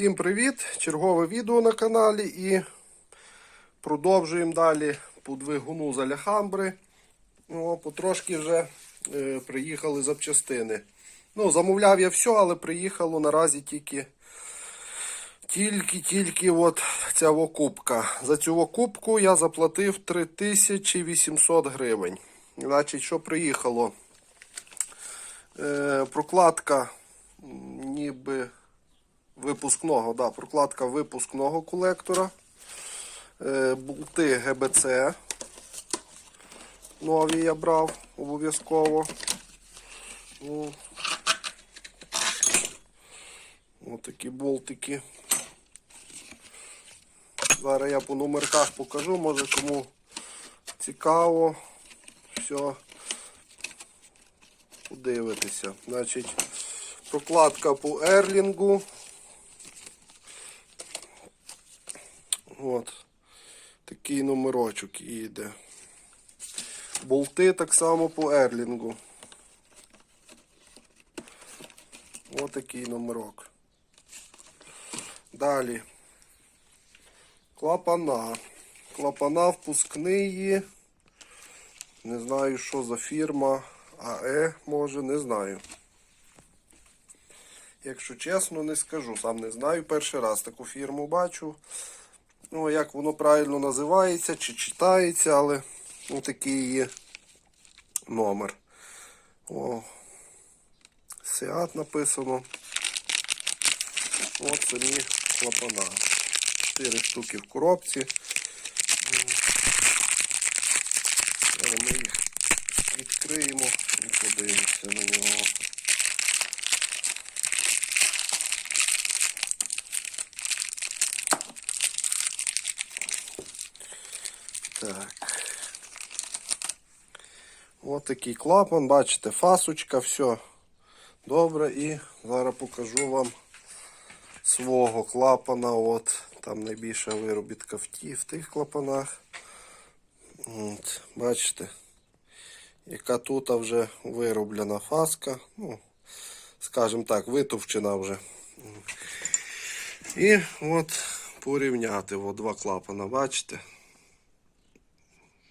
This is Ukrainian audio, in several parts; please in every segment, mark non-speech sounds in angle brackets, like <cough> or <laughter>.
Всім привіт! Чергове відео на каналі і продовжуємо далі по двигуну з Аляхамбри. Ну, потрошки вже е, приїхали запчастини. Ну, замовляв я все, але приїхало наразі тільки тільки-тільки от ця окупка. За цю окупку я заплатив 3800 гривень. Значить, що приїхало? Е, прокладка ніби випускного, да, прокладка випускного колектора. Е, болти ГБЦ. Нові я брав обов'язково. Ну, Ось болтики. Зараз я по номерках покажу, може кому цікаво. Все. Подивитися. Значить, прокладка по ерлінгу. От. Такий номерочок іде. Болти так само по ерлінгу. Ось такий номерок. Далі. Клапана. Клапана впускні. Не знаю, що за фірма. АЕ, може, не знаю. Якщо чесно, не скажу. Сам не знаю. Перший раз таку фірму бачу. Ну, як воно правильно називається чи читається, але ну, такий є номер. О, Сеат написано. От самі клапана. Чотири штуки в коробці. Ми їх відкриємо і подивимося на нього. Так. Ось такий клапан, бачите, фасочка, все добре. І зараз покажу вам свого клапана. От, там найбільша виробітка в, ті, в тих клапанах. От, бачите, яка тут вже вироблена фаска. Ну, скажімо так, витовчена вже. І от порівняти от два клапана, бачите?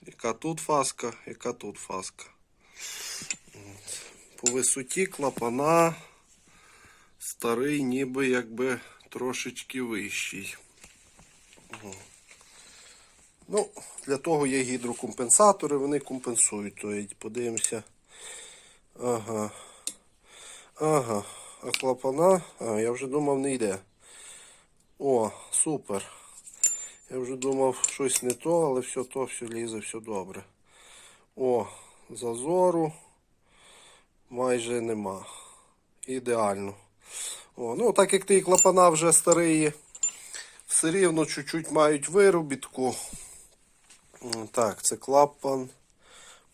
Яка тут фаска, яка тут фаска. От. По висоті клапана старий ніби якби трошечки вищий. О. Ну, для того є гідрокомпенсатори, вони компенсують. Тобто, подивимося. Ага. Ага. А клапана, а, я вже думав, не йде. О, супер. Я вже думав, щось не то, але все то, все лізе, все добре. О, зазору майже нема. Ідеально. О, ну, так як ті клапана вже старі, все рівно чуть-чуть мають виробітку. Так, це клапан.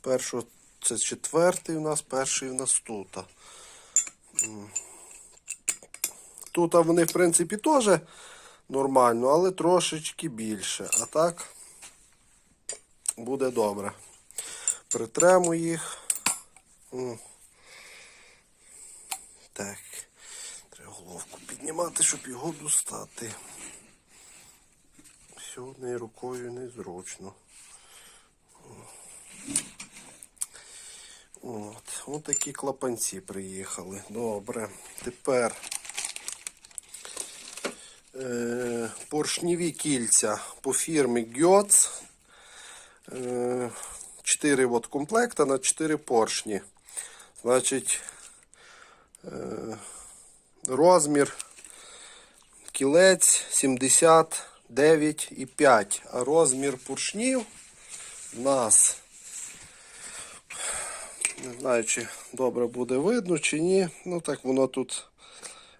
Першо, це четвертий у нас, перший у нас тут. Тут вони, в принципі, теж нормально, але трошечки більше. А так буде добре. Притремо їх. Так. Треба головку піднімати, щоб його достати. Все однією рукою незручно. От, от такі клапанці приїхали. Добре. Тепер поршневі кільця по фірмі. Е, 4 от комплекта на 4 поршні. Значить, е, розмір кілець 79,5. А розмір поршнів у нас. Не знаю, чи добре буде видно, чи ні. Ну так воно тут е,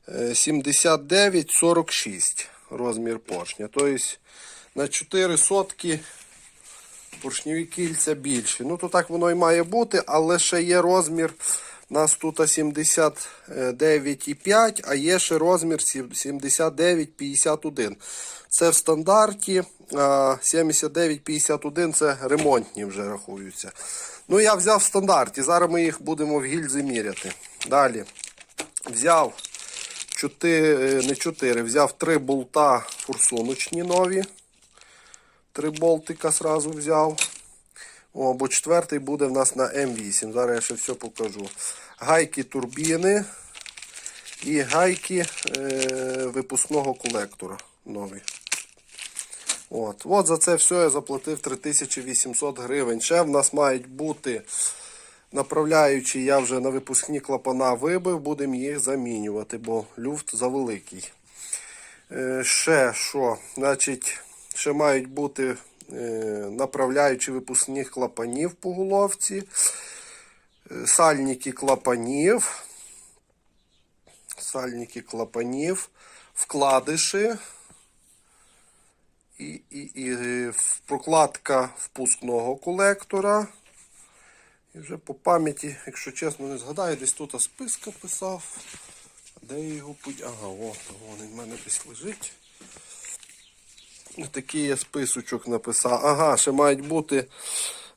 79,46 розмір поршня. Тобто на 4 сотки поршневі кільця більші. Ну то так воно і має бути, але ще є розмір. У нас тут 79,5, а є ще розмір 79,51. Це в стандарті. 79,51 це ремонтні вже рахуються. Ну, я взяв в стандарті. Зараз ми їх будемо в гільзи міряти. Далі взяв 4, не 4, взяв 3 болта форсуночні нові. Три болтика сразу взяв. О, бо четвертий буде в нас на М8. Зараз я ще все покажу. Гайки турбіни і гайки е, випускного колектора нові. От. От за це все я заплатив 3800 гривень. Ще в нас мають бути направляючі, я вже на випускні клапана вибив, будемо їх замінювати, бо люфт завеликий. Е, ще що? Значить, ще мають бути е, направляючі випускних клапанів по головці, е, сальники клапанів, сальники клапанів, вкладиші і, і, і прокладка впускного колектора. І вже по пам'яті, якщо чесно, не згадаю, десь тут списка писав. Де його путь? Ага, от, він в мене десь лежить. Такий я списочок написав. Ага, ще мають бути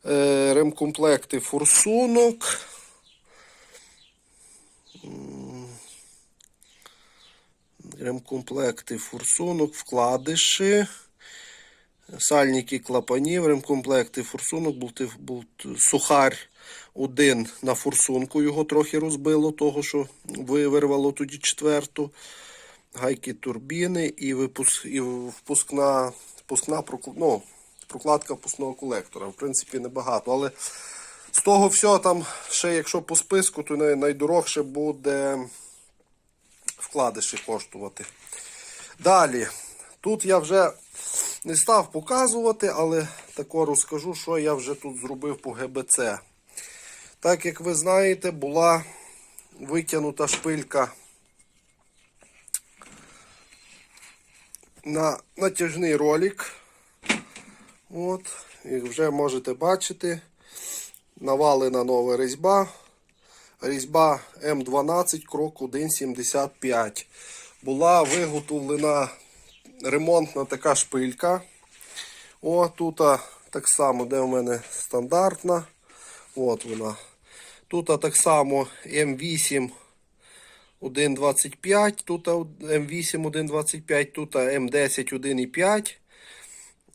е, ремкомплекти форсунок. Ремкомплекти форсунок, вкладиші. Сальники клапанів, ремкомплекти форсунок, болти, болт, сухар один на форсунку, його трохи розбило, того, що вирвало тоді четверту. Гайки турбіни і, випуск, і впускна, впускна ну, прокладка впускного колектора. В принципі, небагато. Але з того всього там ще, якщо по списку, то най- найдорожче буде вкладиші коштувати. Далі. Тут я вже не став показувати, але тако розкажу, що я вже тут зробив по ГБЦ. Так як ви знаєте, була витягнута шпилька на натяжний ролик. От, і вже можете бачити, навалена нова різьба. Різьба М12, крок 1,75. Була виготовлена ремонтна така шпилька. О, тут так само, де в мене стандартна. От вона. Тут так само М8 1,25, тут М8 1,25, тут М10 1,5,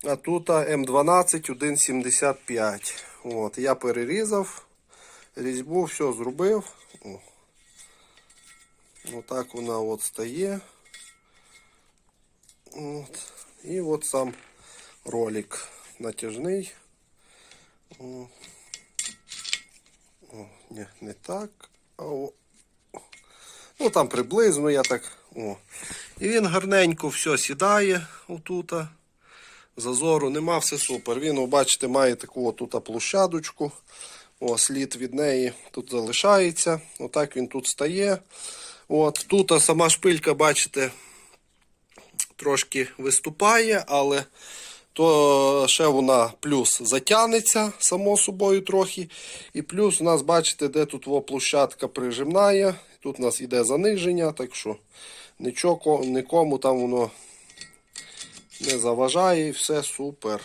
а тут М12 1,75. От, я перерізав різьбу, все зробив. О. Отак вона от стає. От. І от сам ролик натяжний. О. Ні, не так. А о. Ну там приблизно я так. О. І він гарненько все сідає отута. Зазору нема, все супер. Він, о, бачите, має таку отут площадочку. О, слід від неї тут залишається. Отак він тут стає. От, тут сама шпилька, бачите, трошки виступає, але то ще вона плюс затягнеться, само собою трохи. І плюс у нас, бачите, де тут площадка прижимна. Тут у нас йде заниження, так що нічого, нікому там воно не заважає і все супер.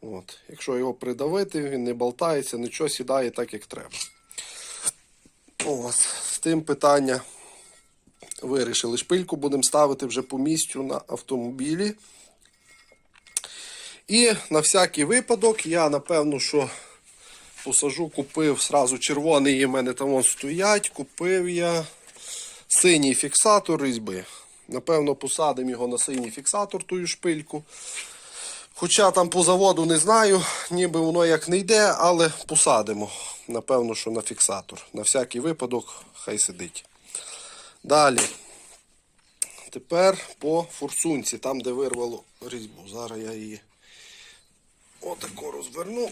От. Якщо його придавити, він не болтається, нічого сідає так, як треба. Ось, з тим питання вирішили. Шпильку будемо ставити вже по місцю на автомобілі. І на всякий випадок я, напевно, що посажу, купив сразу червоний, у мене там вон стоять. Купив я синій фіксатор різьби. Напевно, посадимо його на синій фіксатор, тую шпильку. Хоча там по заводу не знаю, ніби воно як не йде, але посадимо. Напевно, що на фіксатор. На всякий випадок хай сидить. Далі. Тепер по форсунці, там, де вирвало різьбу. Зараз я її отако розверну.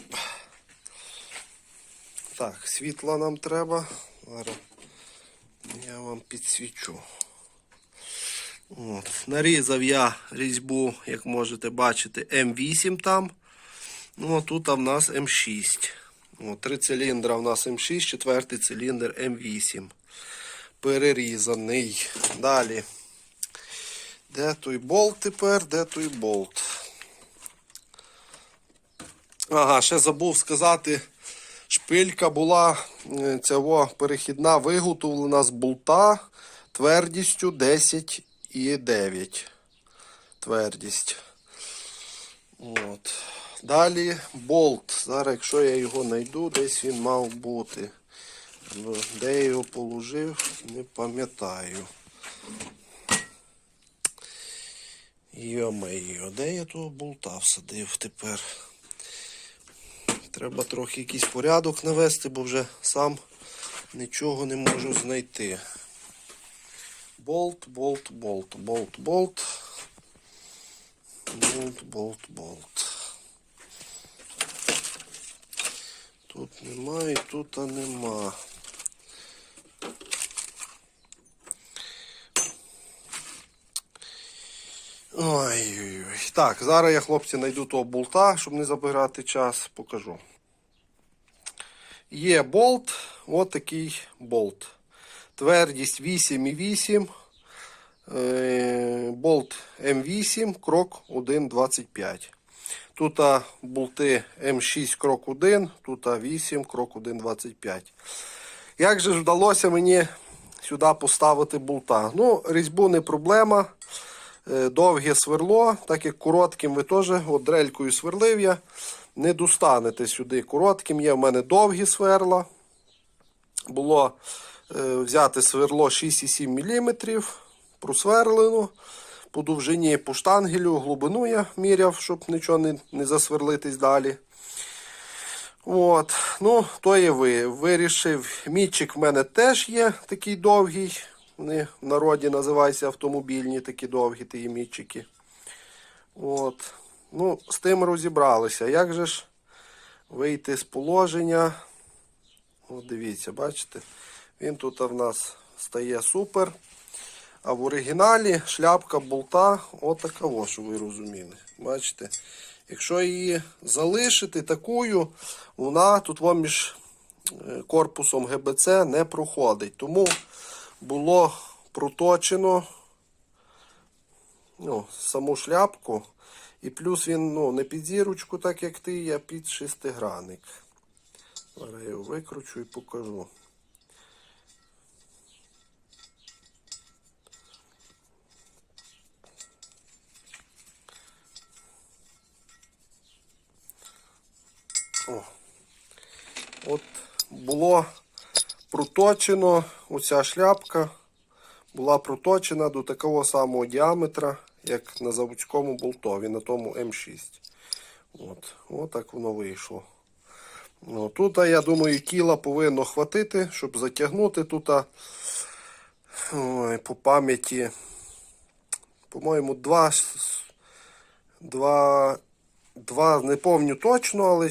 Так, світла нам треба. Зараз я вам підсвічу. От. Нарізав я різьбу, як можете бачити, М8 там. Ну, а тут в нас М6. От, три циліндра в нас М6, четвертий циліндр М8. Перерізаний. Далі. Де той болт тепер? Де той болт? Ага, ще забув сказати. Шпилька була е, цього перехідна виготовлена з болта твердістю 10,9. Твердість. От. Далі болт. Зараз, якщо я його знайду, десь він мав бути. Ну, Де я його положив, не пам'ятаю. Йо-моє, де я того болта всадив тепер? Треба трохи якийсь порядок навести, бо вже сам нічого не можу знайти. Болт, болт, болт, болт, болт. Болт, болт, болт. Тут нема і тут нема. Ой-ой-ой. Так, зараз я, хлопці, знайду того болта, щоб не забирати час, покажу. Є болт, от такий болт. Твердість 8,8. Е, Болт М8, крок 1,25. Тут болти М6 крок 1, тут 8 крок 1,25. Як же ж вдалося мені сюди поставити болта? Ну, різьбу не проблема. Е, Довге сверло, так як коротким ви теж от дрелькою сверлив я. Не достанете сюди коротким. Є в мене довгі сверла. Було е, взяти сверло 6,7 мм, просверлено. По довжині по штангелю, глибину я міряв, щоб нічого не, не засверлитись далі. От, ну, то є ви. Вирішив. Мітчик в мене теж є такий довгий. Вони в народі називаються автомобільні такі довгі ті мітчики. От. Ну, з тим розібралися. Як же ж вийти з положення? От дивіться, бачите? Він тут в нас стає супер. А в оригіналі шляпка болта отака, о, щоб ви розуміли. Бачите? Якщо її залишити такою, вона тут вам між е, корпусом ГБЦ не проходить. Тому було проточено ну, саму шляпку. І плюс він ну, не під зірочку, так як ти, а під шестигранник. Зараз я його викручу і покажу. О. От було проточено оця шляпка була проточена до такого самого діаметра, як на заводському болтові, на тому М6. От, так воно вийшло. Ну, тут, я думаю, кіла повинно хватити, щоб затягнути тут ой, по пам'яті, по-моєму, два, два, два, не пам'ятаю точно, але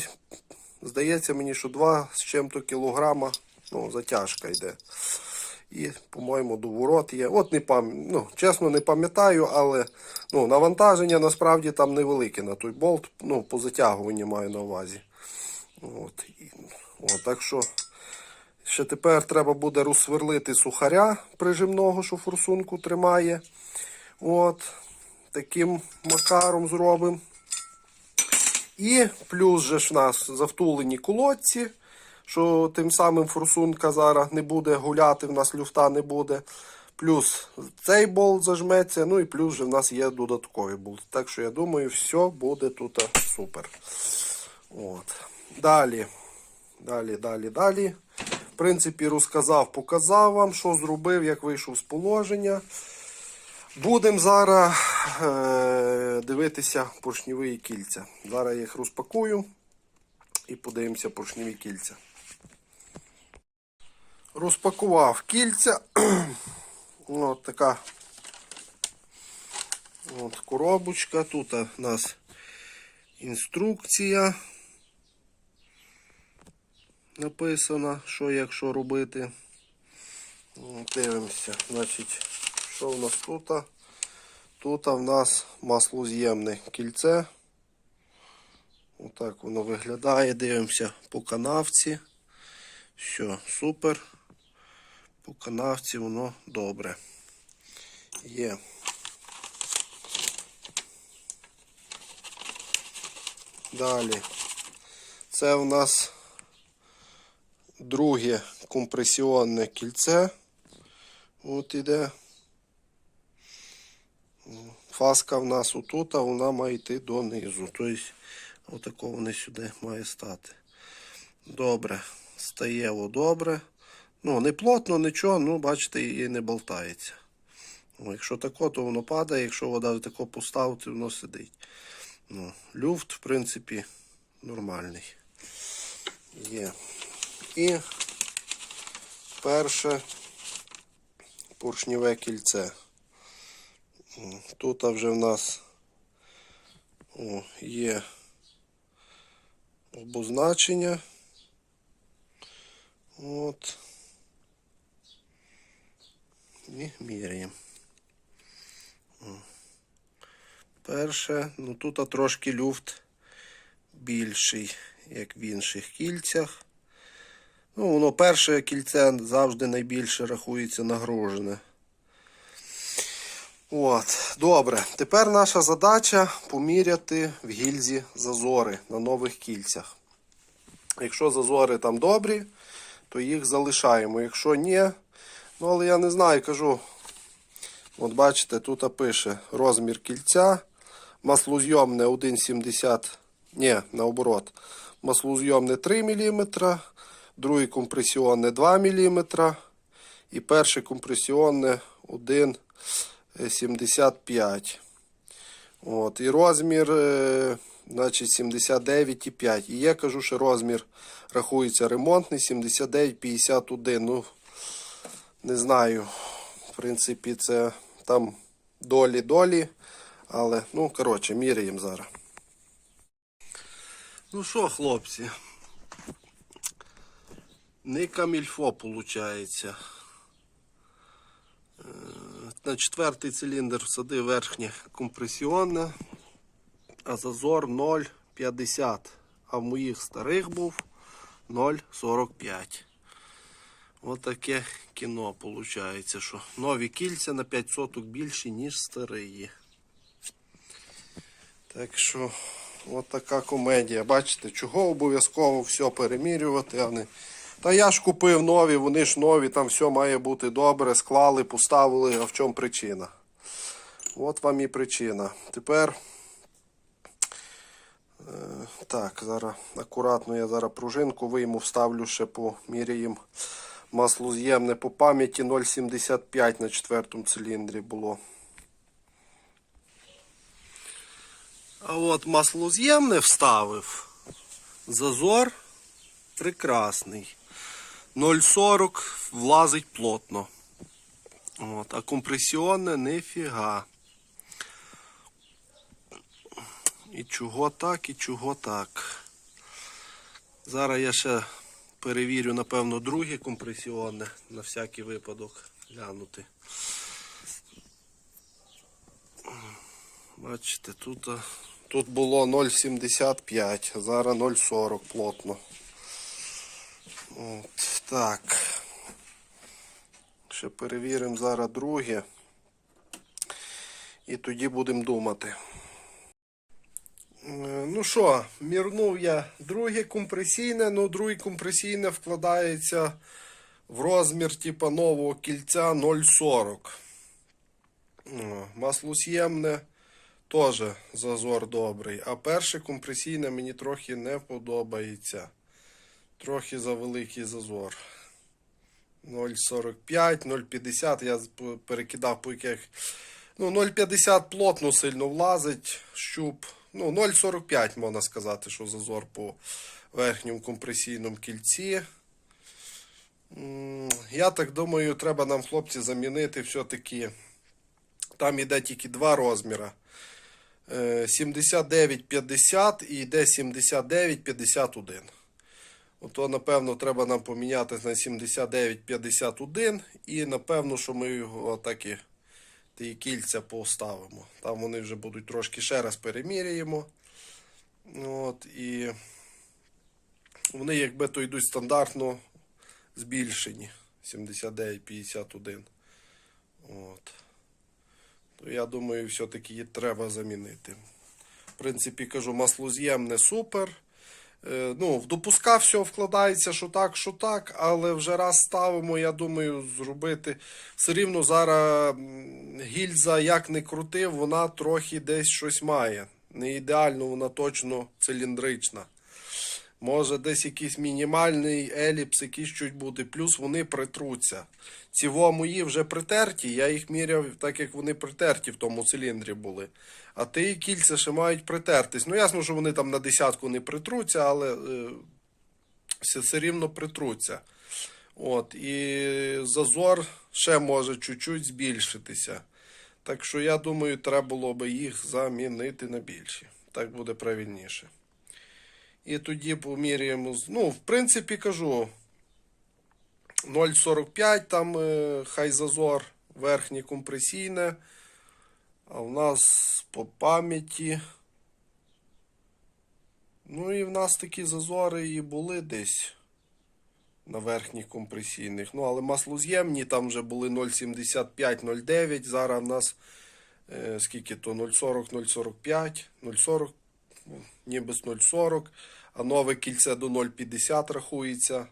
здається мені, що два з чим-то кілограма ну, затяжка йде. І, по-моєму, до ворот є. От не пам... ну, чесно, не пам'ятаю, але ну, навантаження насправді там невелике на той болт. Ну, по затягуванні маю на увазі. От. І, от, так що ще тепер треба буде розсверлити сухаря прижимного, що форсунку тримає. От. Таким макаром зробимо. І плюс же ж в нас завтулені колодці що тим самим форсунка зараз не буде гуляти, в нас люфта не буде. Плюс цей болт зажметься, ну і плюс вже в нас є додатковий болт. Так що я думаю, все буде тут супер. От. Далі. Далі, далі, далі. В принципі, розказав, показав вам, що зробив, як вийшов з положення. Будемо зараз е- дивитися поршневі кільця. Зараз я їх розпакую і подивимося поршневі кільця. Розпакував кільця. <clears throat> От така от коробочка. Тут у нас інструкція. Написано, що якщо робити. Дивимося, значить, що в нас тут? Тут в нас маслоз'ємне кільце. Отак воно виглядає. Дивимося по канавці. Все, супер. По канавці воно добре. Є. Далі. Це у нас друге компресіонне кільце. От іде. Фаска в нас отут, а вона має йти донизу. Тобто, отако вони сюди має стати. Добре. Стає во добре. Ну, не плотно, нічого, ну, бачите, і не болтається. Ну, якщо тако, то воно падає, якщо вода тако поставити, воно сидить. Ну, люфт, в принципі, нормальний. Є. І перше поршневе кільце. Тут вже в нас о, є обозначення. От. І міряємо. Перше, ну тут трошки люфт більший, як в інших кільцях. Ну, воно перше кільце завжди найбільше рахується нагружене. От, добре. Тепер наша задача поміряти в гільзі зазори на нових кільцях. Якщо зазори там добрі, то їх залишаємо. Якщо ні, ну але я не знаю, кажу. От бачите, тут пише розмір кільця. Маслозйомне 1,70. Ні, наоборот. Маслозйомне 3 мм, друге компресіонне 2 мм. І перше компресіонне 1,75. От, і розмір, е, значить, 79,5. І є, кажу, що розмір рахується ремонтний 79,51. Ну, не знаю. В принципі, це там долі-долі. Але, ну, коротше, міряємо зараз. Ну що, хлопці? Не камільфо виходить. На четвертий циліндр всадив верхнє компресіонне, а зазор 0,50. А в моїх старих був 0,45. Отаке кіно виходить, що нові кільця на 5 соток більші, ніж старі. Так що, от така комедія. Бачите, чого обов'язково все перемірювати, а не. Та я ж купив нові, вони ж нові, там все має бути добре, склали, поставили, а в чому причина? От вам і причина. Тепер. Е, так, зараз акуратно я зараз пружинку вийму, вставлю ще по міряємо маслоз'ємне по пам'яті 0,75 на четвертому циліндрі було. А от маслоз'ємне вставив. Зазор прекрасний. 0,40 влазить плотно. От, а компресіонне нифіга. І чого так, і чого так. Зараз я ще перевірю, напевно, друге компресіонне на всякий випадок глянути. Бачите, тут, тут було 0,75, а зараз 0,40 плотно. От, так. Ще перевіримо зараз друге. І тоді будемо думати. Е, Ну що, мірнув я друге компресійне, ну друге компресійне вкладається в розмір типа нового кільця 0,40. О, Маслос'ємне теж зазор добрий. А перше компресійне мені трохи не подобається. Трохи за великий зазор. 0,45, 0,50 я перекидав по яких. Ну, 0,50 плотно сильно влазить щуп. Ну, 0,45 можна сказати, що зазор по верхньому компресійному кільці. Я так думаю, треба нам, хлопці, замінити все-таки. Там іде тільки два розміри. Е, 79,50 і йде 79,51. Ото, напевно, треба нам поміняти на 79,51 і напевно, що ми його так і ті кільця поставимо. Там вони вже будуть трошки ще раз переміряємо. От, і вони якби то йдуть стандартно збільшені. 79,51. От. То я думаю, все-таки її треба замінити. В принципі, кажу, маслоз'ємне супер. Е, Ну, допуска все вкладається, що так, що так, але вже раз ставимо, я думаю, зробити. Все рівно зараз гільза, як не крутив, вона трохи десь щось має. Не ідеально, вона точно циліндрична. Може, десь якийсь мінімальний еліпс, якийсь чуть буде, плюс вони притруться. Ці во мої вже притерті, я їх міряв так, як вони притерті в тому циліндрі були. А ті кільця ще мають притертись. Ну, ясно, що вони там на десятку не притруться, але е, все, все рівно притруться. От, і зазор ще може чуть-чуть збільшитися. Так що я думаю, треба було би їх замінити на більші. Так буде правильніше. І тоді поміряємо. Ну, в принципі, кажу. 0,45 там е, хай зазор верхнє компресійне. А в нас по пам'яті. Ну і в нас такі зазори і були десь на верхніх компресійних. Ну, але маслоз'ємні там вже були 0,75-0,9. Зараз в нас е, скільки то 0,40, 0,45, 0,40, ну, ніби з 0,40, а нове кільце до 0,50 рахується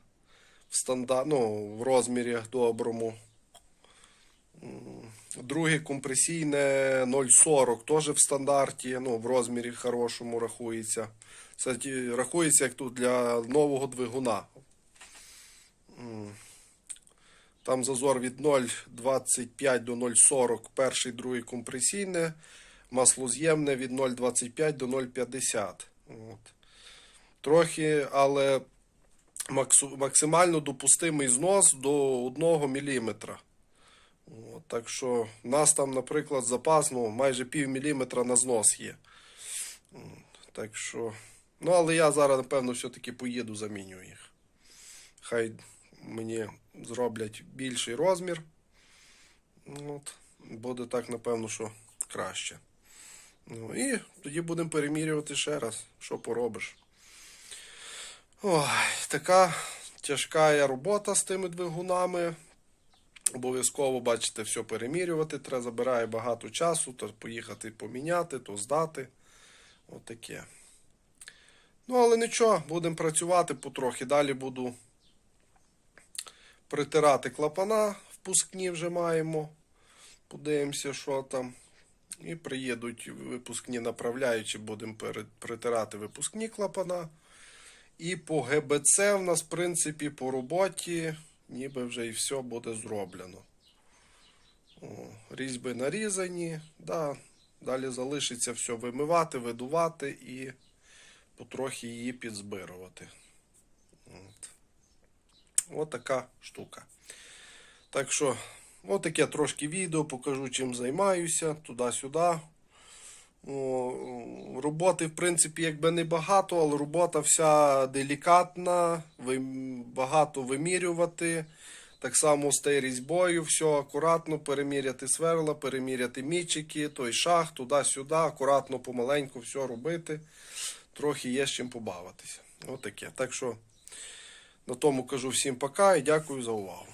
в стандарт, ну, в розмірі доброму. Друге компресійне 0,40 теж в стандарті, ну, в розмірі хорошому рахується. Це рахується як тут для нового двигуна. Там зазор від 0,25 до 0,40 перший, другий компресійне, маслоз'ємне від 0,25 до 0,50. От. Трохи, але максимально допустимий знос до 1 мм. От, так що в нас там, наприклад, запас ну, майже пів міліметра на знос є. Так що. Ну, але я зараз, напевно, все-таки поїду, заміню їх. Хай мені зроблять більший розмір. От, буде так, напевно, що краще. Ну і тоді будемо перемірювати ще раз, що поробиш. Ой, така тяжка робота з тими двигунами. Обов'язково, бачите, все перемірювати. Треба забирає багато часу, то поїхати поміняти, то здати. Отаке. Ну, але нічого, будемо працювати потрохи. Далі буду притирати клапана, впускні вже маємо. Подивимося, що там. І приїдуть випускні направляючі, будемо притирати випускні клапана. І по ГБЦ в нас, в принципі, по роботі, ніби вже і все буде зроблено. О, різьби нарізані, да, далі залишиться все вимивати, видувати і потрохи її підзбирувати. От. От така штука. Так що, от трошки відео, покажу, чим займаюся, туди-сюди. Роботи, в принципі, якби не багато, але робота вся делікатна, багато вимірювати. Так само з тією різьбою, все акуратно, переміряти сверла, переміряти мічики, той шах, туди-сюди, акуратно, помаленьку все робити. Трохи є з чим побавитися. Отаке. Так що на тому кажу всім пока і дякую за увагу.